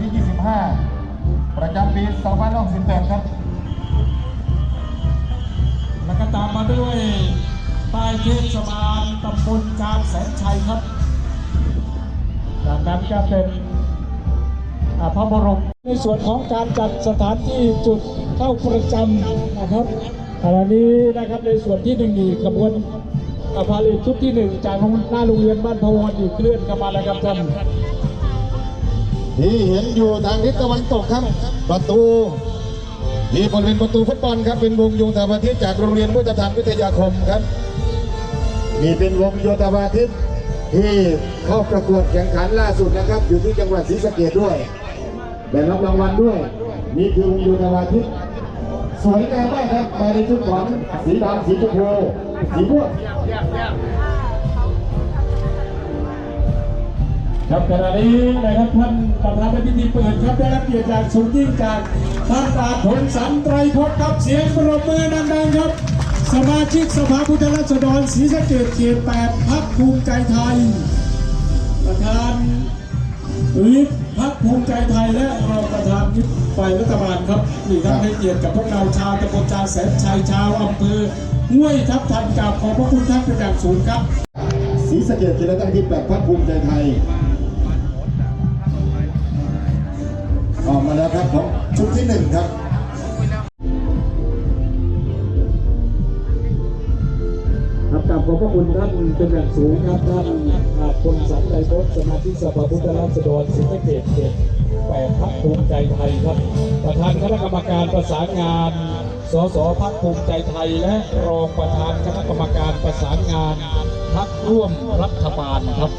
ที่ 25 ประจำปี2518ครับ แล้วก็ตามมาด้วยใต้เทศบาลตำบลกางแสนชัยครับ จากนั้นก็เป็นพระบรมในส่วนของการจัดสถานที่จุดเข้าประจำนะครับขณะนี้นะครับในส่วนที่หนึ่งนี่ขบวนอ่าพาเลทชุดที่หนึ่งจากหน้าโรงเรียนบ้านพวรอีกเคลื่อนเข้ามาแล้วครับท่าน ที่เห็นอยู่ทางทิศตะวันตกครับ ประตูที่บริเวณประตูฟุตบอลครับเป็นวงโยธวาทิตจากโรงเรียนพุทธธรรมวิทยาคมครับนี่เป็นวงโยธวาทิตที่เข้าประกวดแข่งขันล่าสุดนะครับ อยู่ที่จังหวัดศรีสะเกษด้วยได้รับรางวัลด้วย นี่คือวงโยธวาทิตสวยงามมากครับมาในชุดของสีดำสีชมพูสีม่วง ครับขณะนี้นะครับท่านประธานในพิธีเปิดครับได้รับเกียรติจากสูงยิ่งจากท่านอาผลสันไตรภพครับเสียงปรบมือดังๆครับ สมาชิกสภาผู้แทนราษฎรศรีสะเกษเขตแปดพักภูมิใจไทย ประธานวิปพักภูมิใจไทยและรองประธานวิปฝ่ายรัฐบาลครับนี่ครับให้เกียรติกับพวกเราชาวตำบลจาแสนชัยชาวอำเภอห้วยทับทันกราบขอบพระคุณท่านเป็นอย่างสูงครับศรีสะเกษเขตเลือกที่แปดพรรคภูมิใจไทย ออกมาแล้วครับของชุดที่หนึ่งครับครับกราบขอบพระคุณท่านเป็นอย่างสูงครับท่านอาพลสันใจพจน์สมาชิกสภาผู้แทนราษฎรศรีสะเกษเขตแปดพักภูมิใจไทยครับ ประธานคณะกรรมการประสานงาน สสพักภูมิใจไทย และรองประธานคณะกรรมการประสานงานพักร่วมรัฐบาลครับ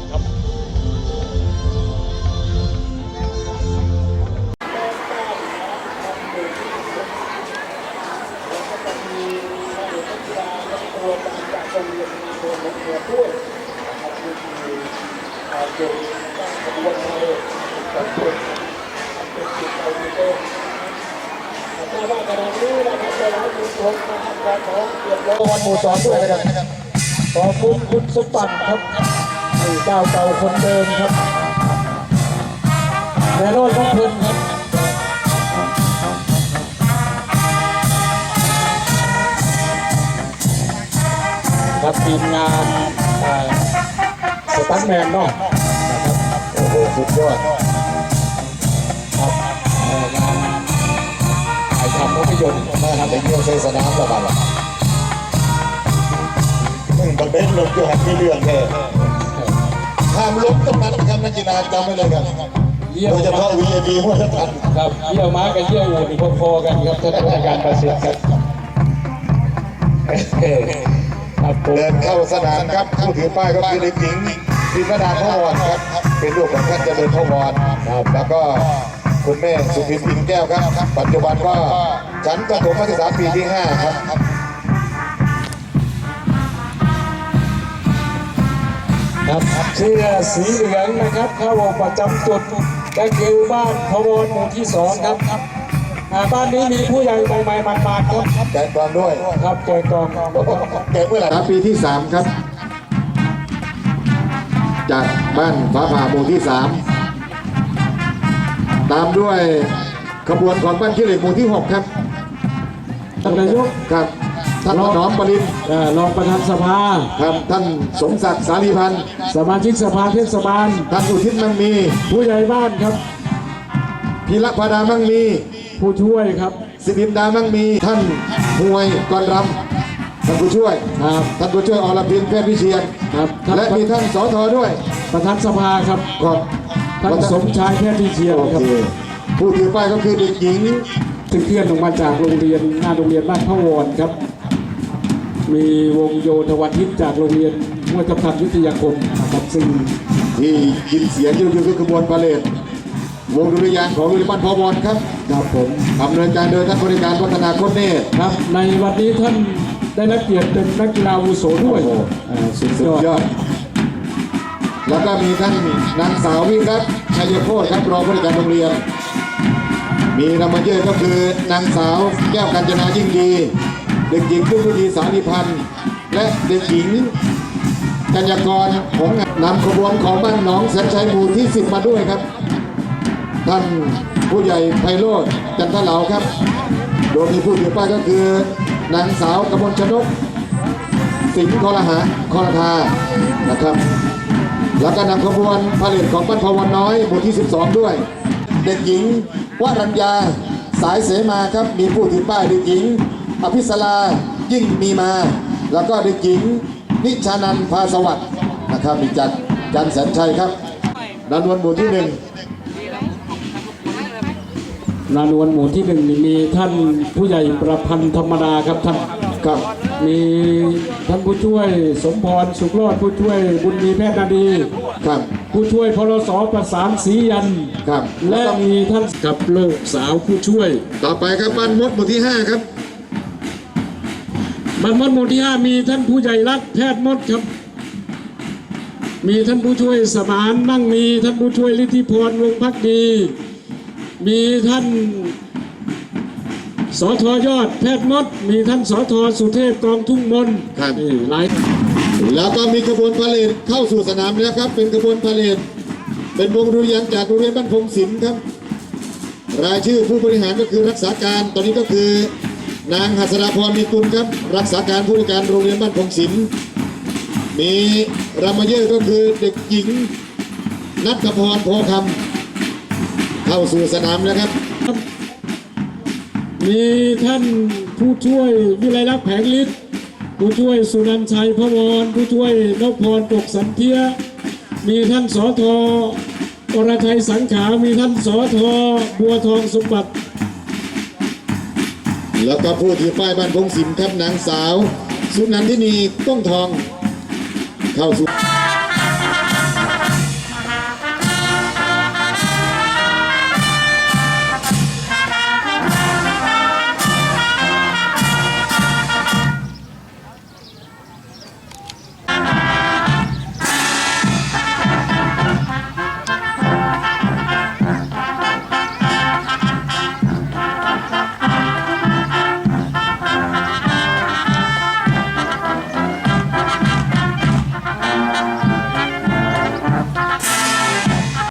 วันหมู่สองด้วยนะครับขอบคุณคุณสมบัติครับเจ้าเก่าคนเดิมครับแม่รอดของคุณครับ ครับทีมงานอ่าสตันแมนเนาะนะครับโอ้โหสุดยอดครับเอ่องานถ่ายทำภาพยนตร์มาทำเป็นเรื่องเซสนามแล้วกันล่ะมึงบังเบนลงอยู่หันที่เรื่องแค่ห้ามล้มตรงนั้นครับนักกีฬาจำไว้เลยครับเยี่ยโดมยเฉพาะ VIP หัวทันครับเยี่ยวม้ากับเยี่ยวอูดนี่พอๆกันครับท่านผู้การประสิทธิ์ครับครับผม เดินเข้าสนามครับผู้ถือป้ายก็คือเด็กหญิงพิมรดาพวรครับ เป็นลูกของท่านเจริญพวรครับแล้วก็คุณแม่สุพินปินแก้วครับ ปัจจุบันก็ชั้นประถมศึกษาปีที่ 5 ครับครับเสื้อสีเหลืองนะครับเข้าประจำจุดก็คือบ้านพวรหมู่ที่สองครับ อ่าบ้านนี้มีผู้ใหญ่ใหม่ๆบานๆครับแจกกองด้วยครับเจอกองแจกเมื่อไหร่ครับปีที่3ครับ จากบ้านฟ้าผ่าหมู่ที่3ตามด้วยขบวนของบ้านขี้เหล็กหมู่ที่6ครับท่านนายกครับท่านถนอมปรินทร์เอ่อรองประธานสภา ครับท่านสมศักดิ์สาลีพันธ์สมาชิกสภาเทศบาล ท่านอุทิศมั่งมี ผู้ใหญ่บ้านครับพีรพาดามั่งมี ผู้ช่วยครับสิรินดามั่งมีท่านหวยกรรำท่านผู้ช่วยครับท่านผู้ช่วยอรพินแพทย์วิเชียนครับท่านและมีท่านสอทอด้วย ประธานสภาครับขอบท่านสมชายแพทย์วิเชียรโอครับเคผู้ถือป้ายก็คือเด็กหญิงซึ่งเคลื่อนออกมาจากโรงเรียนหน้าโรงเรียนบ้านพระวรครับ มีวงโยธวาทิตจากโรงเรียนห้วยทับทันวิทยาคมนะครับซึ่งที่ยินเสียงอยู่คือขบวนพาเลท วงดุริยางค์ของโรงเรียนบ้านพอวรครับครับผมดำเนินการโดยท่านบริการพัฒนาโคตรเนตรครับในวันนี้ท่านได้รับเกียรติเป็นนักกีฬาอาวุโสด้วย โอ้โหอ่าสุดสุยดอดยอดแล้วก็มีท่านนางสาววิรัตชัยโพธิ์ครับรองผู้จัดการโรงเรียน มีรางวัลเยอะก็คือนางสาวแก้วกัญจนายิ่งดี เด็กหญิงพึ่งฤดีสาริพันธ์ และเด็กหญิงกัญญากรของนำขบวนของบ้านหนองแสนชัยหมู่ที่ 10 มาด้วยครับ ท่านผู้ใหญ่ไพโรธจันทเหลาครับ โดยมีผู้ถือป้ายก็คือนางสาวกมลชนก สิงห์คอรหาคอรทานะครับ แล้วก็นำขบวนผลิตของปั้นพวันน้อยหมู่ที่ 12 ด้วย เด็กหญิงวรัญญาสายเสมาครับ มีผู้ถือป้ายเด็กหญิง อภิสรายิ่งมีมา แล้วก็เด็กหญิง นิชานันพาสวัสดิ์นะครับมีจัดจันแสนชัยครับดานวนหมู่ที่หนึ่ง นานวนหมู่ที่หนึ่งมีท่านผู้ใหญ่ประพันธ์ธรรมดาครับท่านครับมีท่านผู้ช่วยสมพรสุขรอดผู้ช่วยบุญมีแพทย์นาดีครับผู้ช่วยพลสประสานศรียันครับและมีท่านกับลูกสาวผู้ช่วย ต่อไปครับบ้านมดหมู่ที่ 5 ครับบันมดหมู่ที่ห้ามีท่านผู้ใหญ่รักแพทย์มดครับมีท่านผู้ช่วยสมานนั่งมีท่านผู้ช่วยฤทธิพรวงพักดี มีท่านสอทอยอดแพทย์มด มีท่านสอทอสุเทพกองทุ่งมนครับนี่หลายแล้วก็มีขบวนพาเลทเข้าสู่สนามแล้วครับ เป็นขบวนพาเลทเป็นวงดุริยางค์จากโรงเรียนบ้านพงศิลป์ครับ รายชื่อผู้บริหารก็คือรักษาการตอนนี้ก็คือนางหัสราพรมีกุลครับ รักษาการผู้จัดการโรงเรียนบ้านพงศิลป์มีรามเยอร์ก็คือเด็กหญิงนัทพรโพคำ เข้าสู่สนามแล้วครับ มีท่านผู้ช่วยวิไลลักษ์แผงฤทธิ์ผู้ช่วยสุนันชัยพวรผู้ช่วยนพพรปกสันเทียมีท่านสอทอรชัยสังขา มีท่านสอทอบัวทองสมบัติ แล้วก็ผู้ถือป้ายบ้านพงศิลป์ครับนางสาว สุนันทินีก้องทอง เข้าสู่